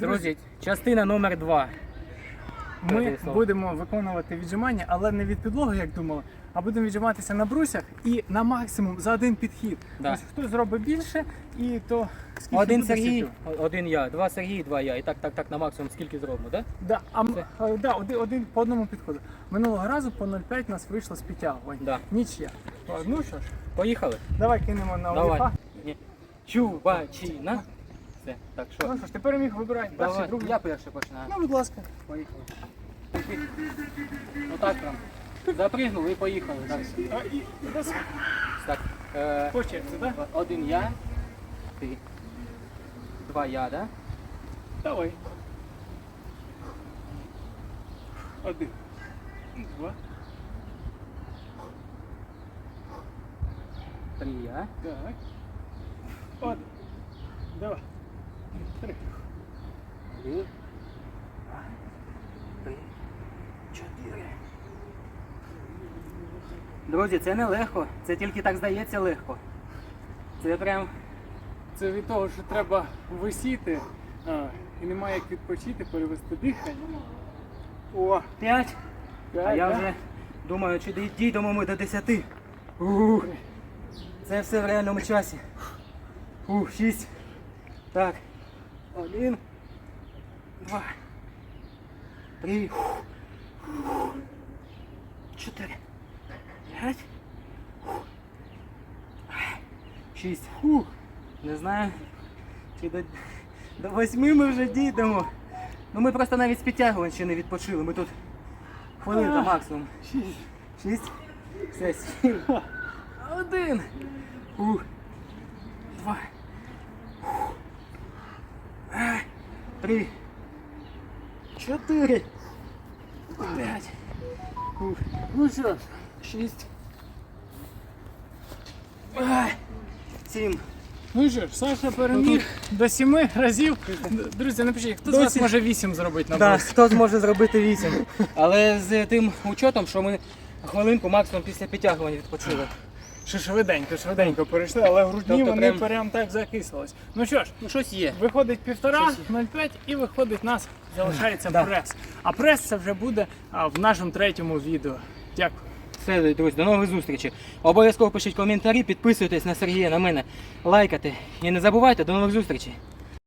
Друзі, частина номер 2. Ми будемо виконувати віджимання, але не від підлоги, як думали, а будемо віджиматися на брусях і на максимум за один підхід. Да. Ось хто зробить більше, і то скільки Один буде Сергій, сітів. один я, два Сергій, два я. І так, так, так, на максимум скільки зробимо, да? Да, а, м- е, да, один, один по одному підходу. Минулого разу по 0,5 нас вийшло з підтягувань. Да. Нічия. Ну що ж, Поїхали? давай кинемо на Давай. оліфа. Чувачина. Все, так що? Ну що ж, тепер міг вибирати перший, Давай, другий. я перше починаю. Ну, будь ласка. Поїхали. Отак прям. Запригнули і поїхали. Так, А, і, десь так. Е, по черзі, так? один я, ти. Два я, да? Давай. Один. Два. Три я. Так. Один. Два. Два. Три. Чотири. Друзі, це не легко. Це тільки так здається легко. Це прям Це від того, що треба висіти а, і немає як відпочити, перевести дихання. О, п'ять. А я вже думаю, чи дій- дійдемо ми до 10. Ух, це все в реальному часі. Ух, 6. Так. Один. Два. Три. Чотири. П'ять. Шість. Не знаю. Чи до, до восьми ми вже дійдемо. Ну ми просто навіть з підтягувань ще не відпочили. Ми тут хвилинка максимум. Шість. Шість. Все, сім. Один. Ух. Два. Ух. Три. Чотири. П'ять. Ух. Ну що ж, Шість. Сім. ну що ж, Саша переміг до сіми разів. Друзі, напишіть, хто з вас Досі. може вісім зробити на Так, брусі? хто зможе зробити вісім. Але з тим учетом, що ми хвилинку максимум після підтягування відпочили. Що швиденько, швиденько перейшли, але в грудні Тобто вони прям- прям так закислились. Ну що ж, Ну щось є. Виходить півтора, Щось 0,5 і виходить нас залишається Да. прес. А прес це вже буде а, в нашому третьому відео. Дякую. Все, друзі, до нових зустрічей. Обов'язково пишіть коментарі, підписуйтесь на Сергія, на мене, лайкати. І не забувайте, до нових зустрічей.